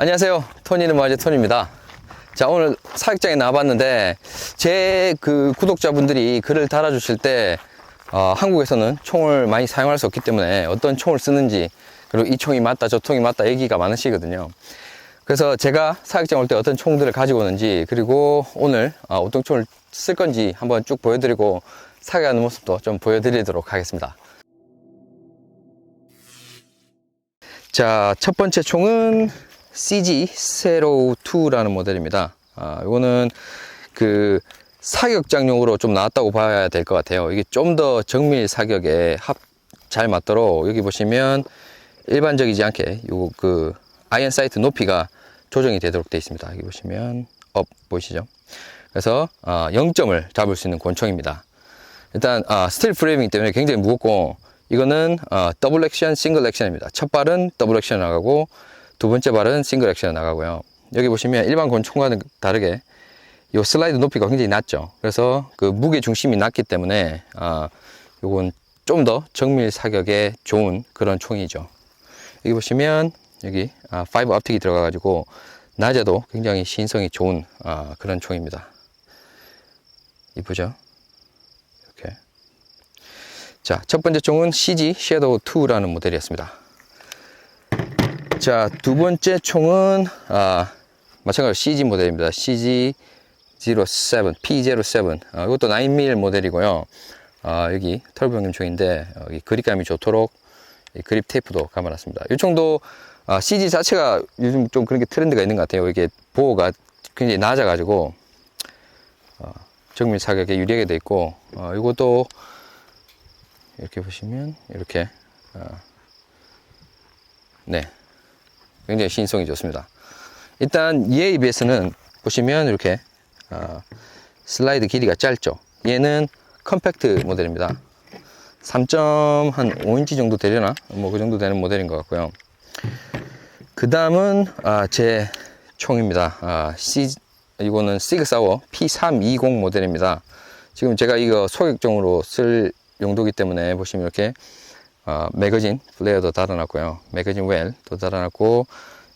안녕하세요. 토니는 마제 토니입니다. 자, 오늘 사육장에 나와봤는데, 제 그 구독자분들이 글을 달아주실 때, 어, 한국에서는 총을 많이 사용할 수 없기 때문에 어떤 총을 쓰는지, 그리고 이 총이 맞다, 저 총이 맞다 얘기가 많으시거든요. 그래서 제가 사육장 올 때 어떤 총들을 가지고 오는지, 그리고 오늘 어, 어떤 총을 쓸 건지 한번 쭉 보여드리고, 사육하는 모습도 좀 보여드리도록 하겠습니다. 자, 첫 번째 총은 CG02라는 모델입니다. 아, 이거는 그 사격장용으로 좀 나왔다고 봐야 될 것 같아요. 이게 좀 더 정밀 사격에 합 잘 맞도록 여기 보시면 일반적이지 않게 요 그 아이언 사이트 높이가 조정이 되도록 되어 있습니다. 여기 보시면 업 보이시죠? 그래서 아, 0점을 잡을 수 있는 권총입니다. 일단 아, 스틸 프레임이기 때문에 굉장히 무겁고 이거는 어, 더블 액션, 싱글 액션입니다. 첫 발은 더블 액션 나가고 두 번째 발은 싱글 액션 나가고요. 여기 보시면 일반 권총과는 다르게 이 슬라이드 높이가 굉장히 낮죠. 그래서 그 무게 중심이 낮기 때문에 아, 요건 좀 더 정밀 사격에 좋은 그런 총이죠. 여기 보시면 여기 아, 파이브 업틱이 들어가 가지고 낮에도 굉장히 신성이 좋은 아, 그런 총입니다. 이쁘죠? 이렇게. 자, 첫 번째 총은 CG Shadow 2라는 모델이었습니다. 자, 두 번째 총은 아, 마찬가지로 CG 모델입니다. CG 07, P07. 아, 이것도 9mm 모델이고요. 아, 여기 털보 형님 총인데 여기 그립감이 좋도록 이 그립 테이프도 감아놨습니다. 이 총도 아, CG 자체가 요즘 좀 그런 게 트렌드가 있는 것 같아요. 이게 보호가 굉장히 낮아가지고 어, 정밀 사격에 유리하게 돼 있고 어, 이것도 이렇게 보시면 이렇게 어, 네 굉장히 신성이 좋습니다. 일단 이에 비해서는 보시면 이렇게 어, 슬라이드 길이가 짧죠. 얘는 컴팩트 모델입니다. 3.5인치 정도 되려나? 뭐 그 정도 되는 모델인 것 같고요. 그 다음은 아, 제 총입니다. 아, C, 이거는 시그사워 P320 모델입니다. 지금 제가 이거 소격용으로 쓸 용도기 때문에 보시면 이렇게 어, 매거진 플레이어도 달아놨고요. 매거진 웰도 달아놨고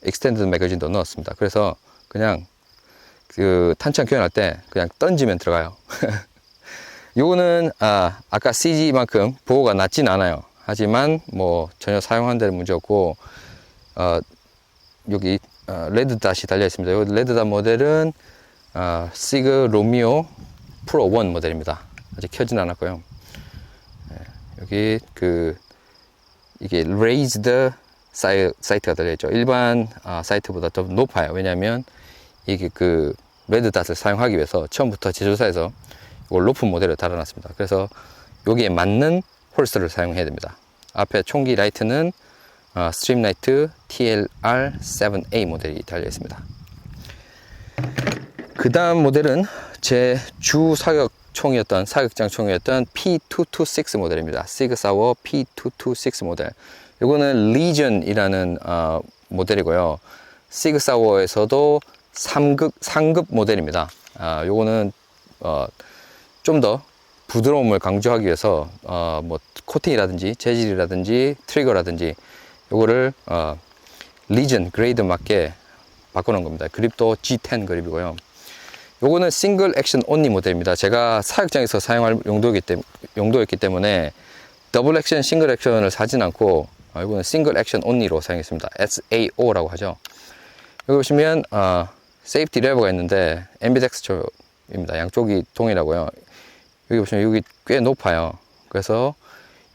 익스텐드 매거진도 넣었습니다. 그래서 그냥 그 탄창 교환할 때 그냥 던지면 들어가요. 요거는 아, 아까 CG만큼 보호가 낮진 않아요. 하지만 뭐 전혀 사용한 데는 문제 없고 어, 여기 어, 레드 닷이 달려 있습니다. 요 레드 닷 모델은 어, 시그 로미오 프로 1 모델입니다. 아직 켜진 않았고요. 예, 여기 그 이게 raised 사이, 사이트가 달려있죠. 일반 아, 사이트보다 더 높아요. 왜냐하면 이게 그 레드 닷을 사용하기 위해서 처음부터 제조사에서 이걸 높은 모델을 달아놨습니다. 그래서 여기에 맞는 홀스를 사용해야 됩니다. 앞에 총기 라이트는 어, 스트림라이트 TLR7A 모델이 달려 있습니다. 그 다음 모델은 제 주 사격 총이었던 사격장 총이었던 P226 모델입니다. 시그사워 P226 모델. 이거는 리전이라는 어, 모델이고요. 시그사워에서도 3급 상급 모델입니다. 아, 요거는 어, 좀 더 부드러움을 강조하기 위해서 어, 뭐 코팅이라든지 재질이라든지 트리거라든지 요거를 어, 리전 그레이드 맞게 바꿔놓은 겁니다. 그립도 G10 그립이고요. 요거는 싱글 액션 온리 모델입니다. 제가 사육장에서 사용할 용도이기, 때, 용도였기 때문에 더블 액션, 싱글 액션을 사진 않고 어, 이거는 싱글 액션 온리로 사용했습니다. SAO라고 하죠. 여기 보시면 어, 세이프티 레버가 있는데 엠비덱스처입니다. 양쪽이 동일하고요. 여기 보시면 여기 꽤 높아요. 그래서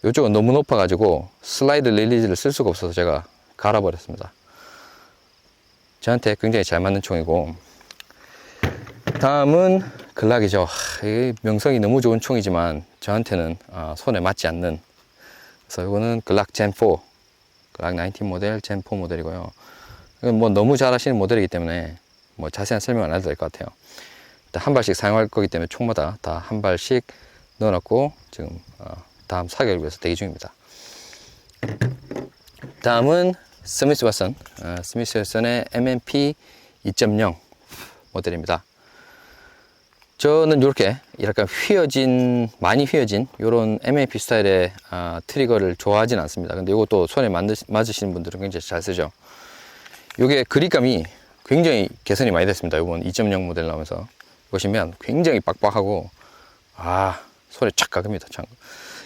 이쪽은 너무 높아가지고 슬라이드 릴리즈를 쓸 수가 없어서 제가 갈아버렸습니다. 저한테 굉장히 잘 맞는 총이고 다음은 글락이죠. 이 명성이 너무 좋은 총이지만 저한테는 아, 손에 맞지 않는 그래서 이거는 글락 젠4 글락 19 모델 젠4 모델이고요. 이건 뭐 너무 잘 하시는 모델이기 때문에 뭐 자세한 설명 안 해도 될 것 같아요. 한 발씩 사용할 거기 때문에 총마다 다 한 발씩 넣어놨고 지금 어, 다음 사격을 위해서 대기 중입니다. 다음은 스미스 왓슨, 어, 스미스 왓슨의 MMP 2.0 모델입니다. 저는 이렇게 약간 휘어진, 많이 휘어진 이런 MMP 스타일의 아, 트리거를 좋아하진 않습니다. 근데 이것도 손에 맞으, 맞으시는 분들은 굉장히 잘 쓰죠. 이게 그립감이 굉장히 개선이 많이 됐습니다. 이번 2.0 모델 나오면서 보시면 굉장히 빡빡하고 아 손에 착 가급니다. 참.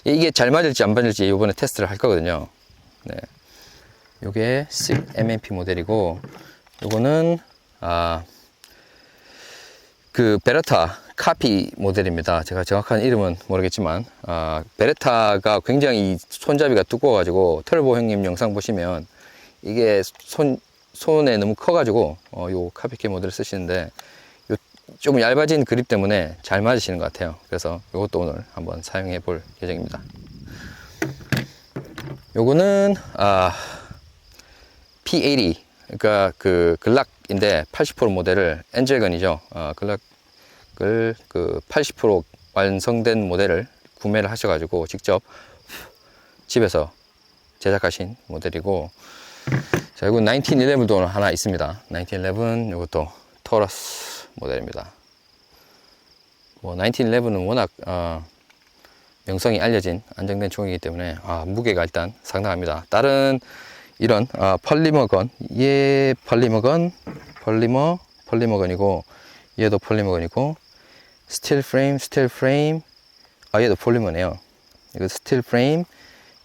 이게 잘 맞을지 안 맞을지 이번에 테스트를 할 거거든요. 네. 요게 6 MMP 모델이고 요거는 아 그 베레타 카피 모델입니다. 제가 정확한 이름은 모르겠지만 아, 베레타가 굉장히 손잡이가 두꺼워가지고 털보 형님 영상 보시면 이게 손 손에 너무 커가지고 어, 요 카피키 모델을 쓰시는데 요좀 얇아진 그립 때문에 잘 맞으시는 것 같아요. 그래서 이것도 오늘 한번 사용해 볼 예정입니다. 요거는 아 P80 그러니까 그 글락 인데 80% 모델을 엔젤건이죠. 어, 글락을 그 80% 완성된 모델을 구매를 하셔가지고 직접 집에서 제작하신 모델이고 자 이건 1911도 하나 있습니다. 1911 이것도 토러스 모델입니다. 뭐 1911은 워낙 어, 명성이 알려진 안정된 총이기 때문에 아, 무게가 일단 상당합니다. 다른 이런 아, 폴리머건, 얘 폴리머건, 폴리머, 폴리머건이고 얘도 폴리머건이고 스틸 프레임, 스틸 프레임, 아 얘도 폴리머네요. 이거 스틸 프레임,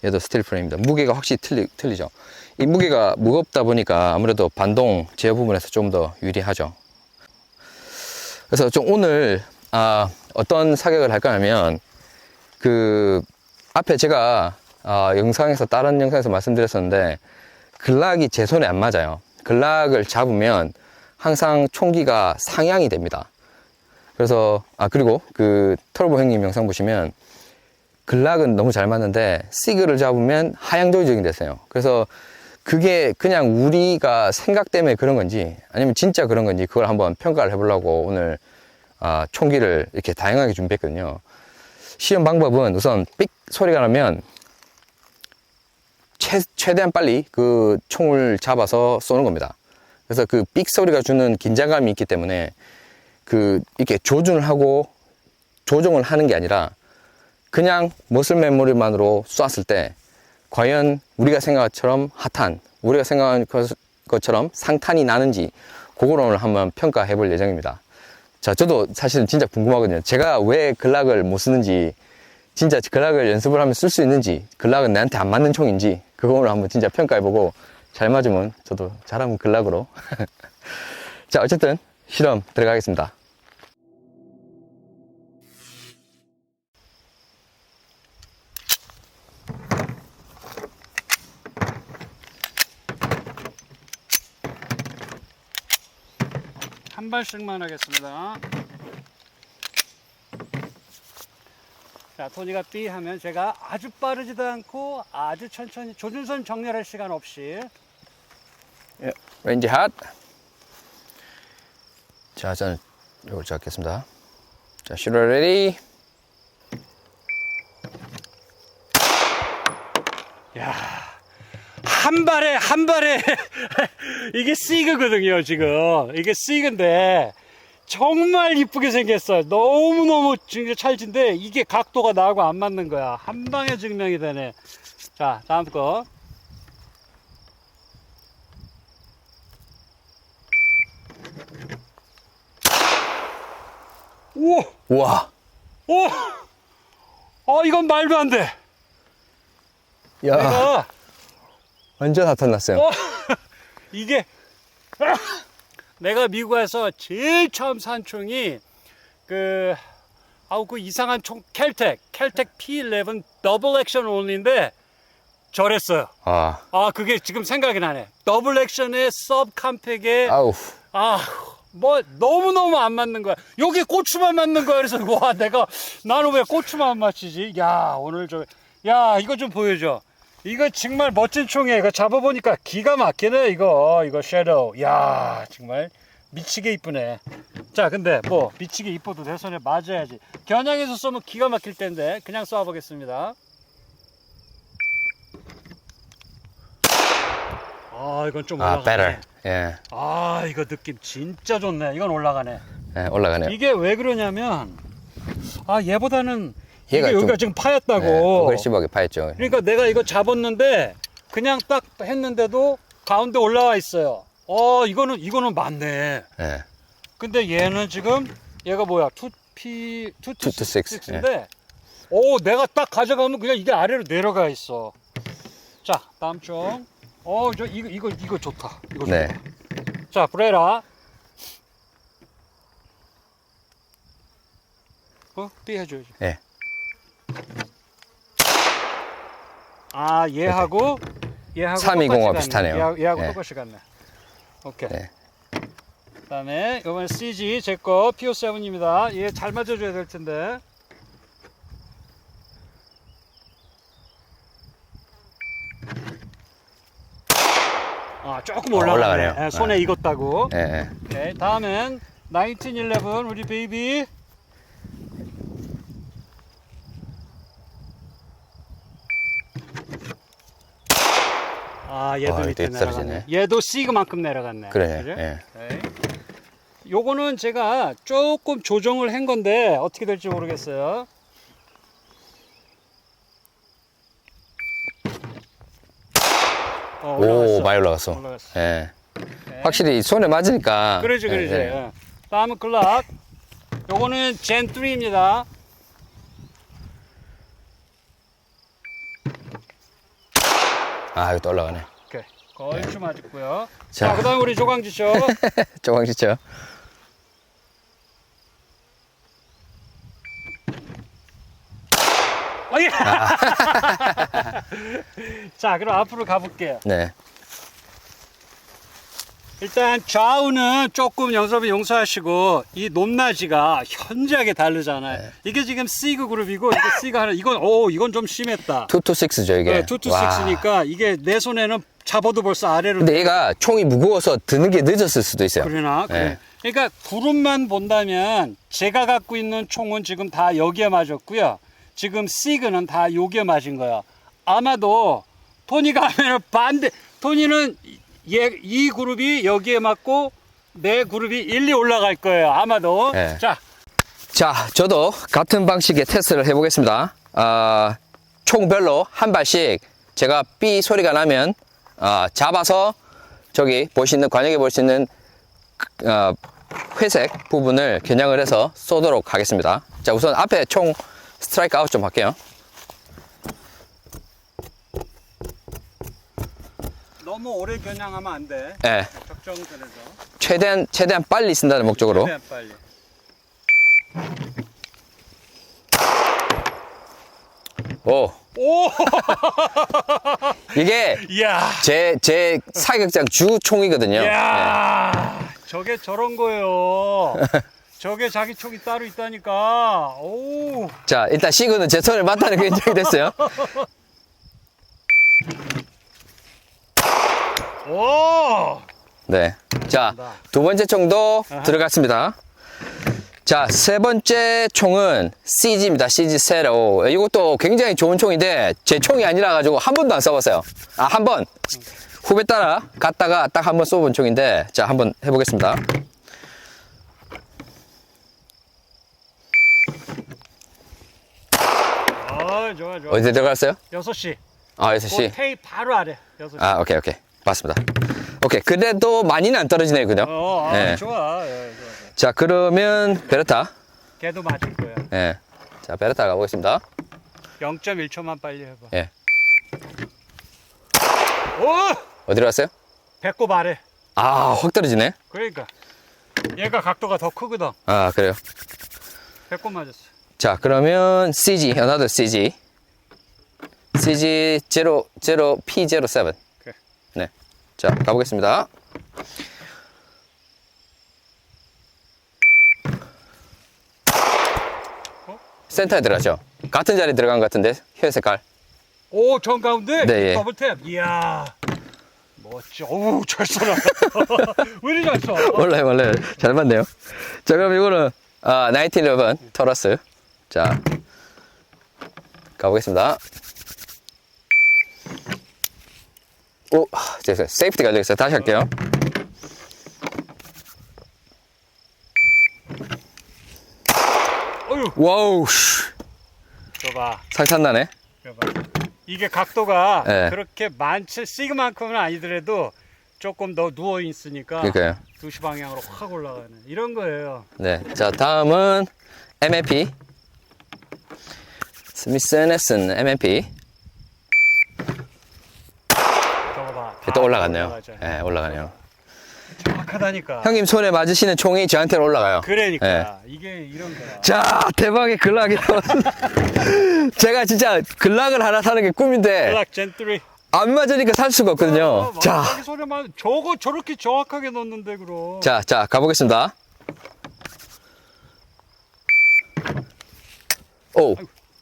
얘도 스틸 프레임입니다. 무게가 확실히 틀리, 틀리죠. 이 무게가 무겁다 보니까 아무래도 반동 제어 부분에서 좀 더 유리하죠. 그래서 좀 오늘 아, 어떤 사격을 할까 하면 그 앞에 제가 아, 영상에서 다른 영상에서 말씀드렸었는데 글락이 제 손에 안 맞아요. 글락을 잡으면 항상 총기가 상향이 됩니다. 그래서 아 그리고 그 털보 형님 영상 보시면 글락은 너무 잘 맞는데 시그를 잡으면 하향 조정이 됐어요. 그래서 그게 그냥 우리가 생각 때문에 그런 건지 아니면 진짜 그런 건지 그걸 한번 평가를 해보려고 오늘 아, 총기를 이렇게 다양하게 준비했거든요. 시험 방법은 우선 삑 소리가 나면 최, 최대한 빨리 그 총을 잡아서 쏘는 겁니다. 그래서 그 삑 소리가 주는 긴장감이 있기 때문에 그 이렇게 조준을 하고 조정을 하는 게 아니라 그냥 머슬 메모리만으로 쐈을 때 과연 우리가 생각한 것처럼 핫한 우리가 생각한 것- 것처럼 상탄이 나는지 그걸 오늘 한번 평가해 볼 예정입니다. 자, 저도 사실은 진짜 궁금하거든요. 제가 왜 글락을 못 쓰는지, 진짜 글락을 연습을 하면 쓸 수 있는지, 글락은 나한테 안 맞는 총인지, 그거 오늘 한번 진짜 평가해보고, 잘 맞으면 저도 잘하면 글락으로. 자, 어쨌든 실험 들어가겠습니다. 한 발씩만 하겠습니다. 자, 토니가 삐 하면 제가 아주 빠르지도 않고 아주 천천히 조준선 정렬할 시간 없이 렌지 핫. 자, 저는 이걸 잡겠습니다. 자, 슈러 레디. 야. 한 발에 한 발에 이게 시그거든요, 지금. 이게 시그인데 정말 이쁘게 생겼어요. 너무너무 진짜 찰진데 이게 각도가 나하고 안 맞는 거야. 한 방에 증명이 되네. 자, 다음 거. 오! 우와. 오! 어, 이건 말도 안 돼. 야, 내가 완전 핫한 났어요. 어, 이게 내가 미국에서 제일 처음 산 총이 그 아우 그 이상한 총 켈텍 켈텍 P11 더블 액션 온리인데 저랬어요. 아, 아 그게 지금 생각이 나네. 더블 액션의 서브 캄팩에 아우. 아 뭐 너무 너무 안 맞는 거야. 여기 고추만 맞는 거야. 그래서 와 내가 나는 왜 고추만 안 맞히지? 야 오늘 저 야 이거 좀 보여줘. 이거 정말 멋진 총이야. 이거 잡아보니까 기가 막히네 이거 이거 섀도우. 야 정말 미치게 이쁘네. 자 근데 뭐 미치게 이뻐도 내 손에 맞아야지. 겨냥해서 쏘면 기가 막힐 텐데 그냥 쏴보겠습니다. 아 이건 좀 아, 올라가네. better. 예, 아 이거 느낌 진짜 좋네 이건 올라가네 예, 올라가네요. 이게 왜 그러냐면 아 얘보다는 얘가 여기가 좀- 지금 파였다고 예, 어그레시브하게 파였죠. 그러니까 내가 이거 잡았는데 그냥 딱 했는데도 가운데 올라와 있어요 어, 이거는, 이거는 맞네. 예. 근데 얘는 지금, 얘가 뭐야? 2P, 2 2 to 6, 6인데, 오, 내가 딱 가져가면 그냥 이게 아래로 내려가 있어. 자, 다음 총. 어, 저, 이거, 이거, 이거 좋다. 이거 좋다. 네. 자, 브레라. 어, 삐 해줘야지. 예. 아, 얘하고 얘하고 320와 똑같이 비슷하네요. 갔네. 얘하고, 얘하고 예. 똑같이 같네. 오케이. 네. 그다음에 이번 CG 제거 PO7입니다. 얘 잘 맞아줘야 될 텐데. 아 조금 올라가네. 올라가네요. 예, 손에 네. 익었다고. 예, 예. 오케이. 다음엔 1911 우리 베이비. 아 얘도 아, 밑에 이것도 떨어지네. 내려갔네. 얘도 시그만큼 내려갔네. 그래. 그죠? 예. 오케이. 요거는 제가 조금 조정을 한 건데 어떻게 될지 모르겠어요. 어, 오, 올라갔어. 많이 올라갔어. 올라갔어. 예. 네. 확실히 손에 맞으니까. 그러지 그러지. 예, 예. 예. 다음은 글락. 요거는 젠 3입니다. 아, 이거 또 올라가네. 좀 맞았고요. 자. 자, 그다음 우리 조광지 쇼. 조광 진짜. 어, 예. 자, 그럼 앞으로 가볼게요. 네. 일단 좌우는 조금 영섭이 용서하시고 이 높낮이가 현저하게 다르잖아요. 네. 이게 지금 C그 그룹이고 이게 C가 하나 이건 오 이건 좀 심했다. 2 to 6죠, 이게. 네, 2 to 와. 6니까 이게 내 손에는 잡아도 벌써 아래로 근데 얘가 총이 무거워서 드는 게 늦었을 수도 있어요. 그러나 그래. 네. 그러니까 그룹만 본다면 제가 갖고 있는 총은 지금 다 여기에 맞았고요. 지금 시그는 다 여기에 맞은 거야. 아마도 토니가 하면 반대. 토니는 얘, 이 그룹이 여기에 맞고 내 그룹이 1, 2 올라갈 거예요. 아마도. 네. 자, 자, 저도 같은 방식의 테스트를 해보겠습니다. 아, 총별로 한 발씩 제가 삐 소리가 나면 아, 잡아서 저기 있는 관역에 볼수 있는 어, 회색 부분을 겨냥을 해서 쏘도록 하겠습니다. 자, 우선 앞에 총 스트라이크 아웃 좀 할게요. 너무 오래 겨냥하면 안 돼. 예, 적정 선에서. 최대한 최대한 빨리 쓴다는 목적으로. 최대한 빨리. 오, 오! 이게 이야. 제 제 사격장 주 총이거든요. 이야, 저게 저런 거예요. 저게 자기 촉이 따로 있다니까. 오, 자, 일단 시그는 제 손을 맞다는 게 인정이 됐어요. 오. 네. 자, 두 번째 총도 들어갔습니다. 자, 세 번째 총은 CG입니다. CG 세로. 이것도 굉장히 좋은 총인데, 제 총이 아니라 가지고 한 번도 안 써봤어요. 아, 한 번. 후배 따라 갔다가 딱 한 번 쏘본 총인데, 자, 한번 해보겠습니다. 아, 좋아, 좋아. 어디 들어갔어요? 여섯 시. 아, 6시. 그 테이프 바로 아래. 여섯 시. 아, 오케이, 오케이. 맞습니다. 오케이. 그래도 많이는 안 떨어지네요. 그죠? 어, 아, 네. 좋아. 예, 좋아. 자, 그러면 베르타. 걔도 맞을 거야. 예. 자, 베르타 가보겠습니다. 0.1초만 빨리 해봐. 예. 오! 어디로 갔어요? 배꼽 아래. 아, 확 떨어지네. 그러니까. 얘가 각도가 더 크거든. 아, 그래요. 배꼽 맞았어. 자, 그러면 CG, another CG. CG 0, 0, P07. 오케이. 네. 자, 가보겠습니다. 센터에 들어가죠. 같은 자리에 들어간 것 같은데, 혈 색깔. 오, 정 가운데? 네, 예. 더블 탭. 이야. 멋져. 어우, 잘 쏘나. 왜 이리 잘 쏘? 몰라요, 몰라요. 잘 맞네요. 자, 그럼 이거는, 아, 1911 토러스. 자, 가보겠습니다. 오, 아, 죄송해요. 세이프티 걸려있어요. 다시 할게요. 어휴, 와우, 씨. 줘봐. 살탄나네. 줘봐. 이게 각도가 네. 그렇게 많지, 시그만큼은 아니더라도 조금 더 누워 있으니까 그러니까요. 2시 방향으로 확 올라가는 이런 거예요. 네. 자, 다음은 MMP. 스미스 네슨 MMP. 저거 봐. 또다 올라갔네요. 올라가죠. 네, 올라가네요. 정확하다니까. 형님 손에 맞으시는 총이 저한테는 올라가요. 그러니까 네. 이게 이런 거야. 자, 대박의 글락이 나왔습니다. 제가 진짜 글락을 하나 사는 게 꿈인데 블락 젠트리. 안 맞으니까 살 수가 없거든요. 어, 자, 완전히 소리만 저거 저렇게 정확하게 넣는데 그럼. 자, 자, 가보겠습니다. 오,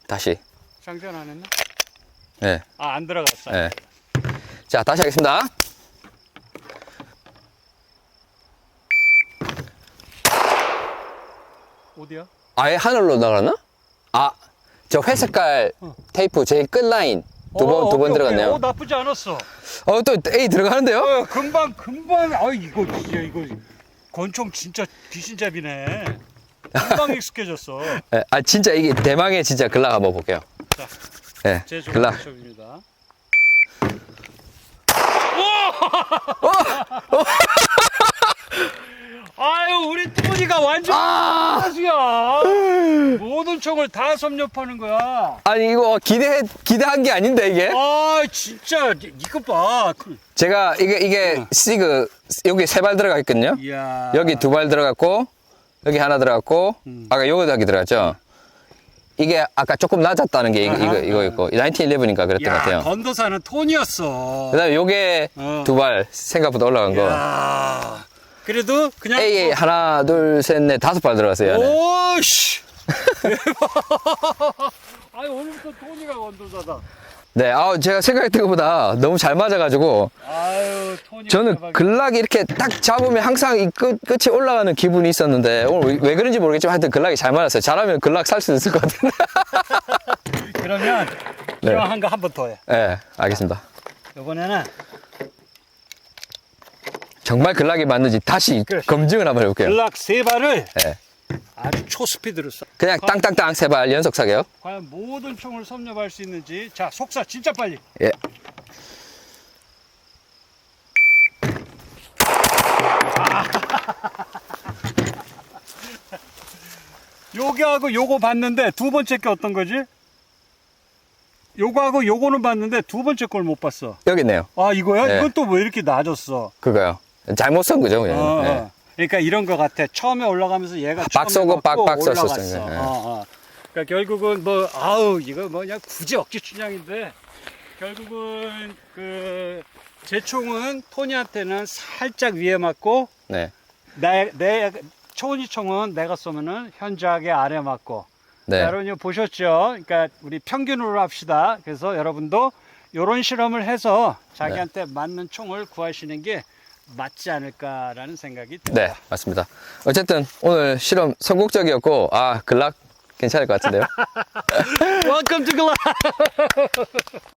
다시. 장전 안 했나? 네, 아안 들어갔어. 네. 자, 다시 하겠습니다. 어디야? 아예 하늘로 나가나? 아, 저 회색깔 테이프 제일 끝 라인 두 번, 어, 두번 오케이, 오케이. 들어갔네요. 어, 나쁘지 않았어. 어, 또 A 들어가는데요? 어, 금방 금방 아 이거 진짜 이거 권총 진짜 귀신잡이네. 금방 익숙해졌어. 예, 아, 진짜 이게 대망의 진짜 글락 한번 볼게요. 자, 예, 제 글락. 조합입니다. 아유 완전 아! 아수야. 모든 총을 다 섭렵하는 거야. 아니, 이거 기대, 기대한 게 아닌데, 이게? 아 진짜 이거 봐. 그- 제가 이게, 이게 시그, 여기 세 발 들어가 있거든요. 이야. 여기 두 발 들어갔고, 여기 하나 들어갔고, 음. 아까 요거 여기 들어갔죠? 이게 아까 조금 낮았다는 게 이거, 아하. 이거, 이거였고, 1911인가 그랬던 것 야 같아요. 건도사는 톤이었어. 그 다음에 요게 어. 두 발 생각보다 올라간 거. 야 그래도 그냥 A 하나, 둘, 셋, 넷, 다섯 발 들어갔어요. 안에. 오씨. 아니 오늘부터 토니가 건도사다. 네, 아 제가 생각했던 것보다 너무 잘 맞아가지고, 아유 토니. 저는 글락이 이렇게 딱 잡으면 항상 이 끝, 끝이 올라가는 기분이 있었는데, 오늘 왜, 왜 그런지 모르겠지만 하여튼 글락이 잘 맞았어요. 잘하면 글락 살 수 있을 것 같은데. 그러면 네. 이왕한 거 한 번 더 해. 네, 알겠습니다. 이번에는 정말 글락이 맞는지 다시 그렇지. 검증을 한번 해볼게요. 글락 세 발을 네. 아주 초스피드로 쏴. 그냥 땅땅땅 세 발 연속 사게요. 과연 모든 총을 섭렵할 수 있는지. 자 속사 진짜 빨리. 예. 요거하고 요거 봤는데 두 번째 게 어떤 거지? 요거하고 요거는 봤는데 두 번째 걸 못 봤어. 여기 있네요. 아 이거야? 네. 이건 또 왜 이렇게 낮았어? 그거요. 잘못 쓴 거죠, 그냥. 어, 네. 어. 그러니까 이런 거 같아. 처음에 올라가면서 얘가 처음에 쏘고 맞고 박 썼었어요. 올라갔어. 네. 어, 어. 그러니까 결국은 뭐 아우 이거 뭐냐 굳이 억지 춘향인데 결국은 그 제 총은 토니한테는 살짝 위에 맞고 네. 내, 내 초은이 총은 내가 쏘면은 현저하게 아래 맞고 네. 자, 여러분 이거 보셨죠? 그러니까 우리 평균으로 합시다. 그래서 여러분도 이런 실험을 해서 자기한테 맞는 총을 구하시는 게 맞지 않을까라는 생각이 듭니다. 네, 맞습니다. 어쨌든 오늘 실험 성공적이었고, 아, 글락 괜찮을 것 같은데요. Welcome to Gla.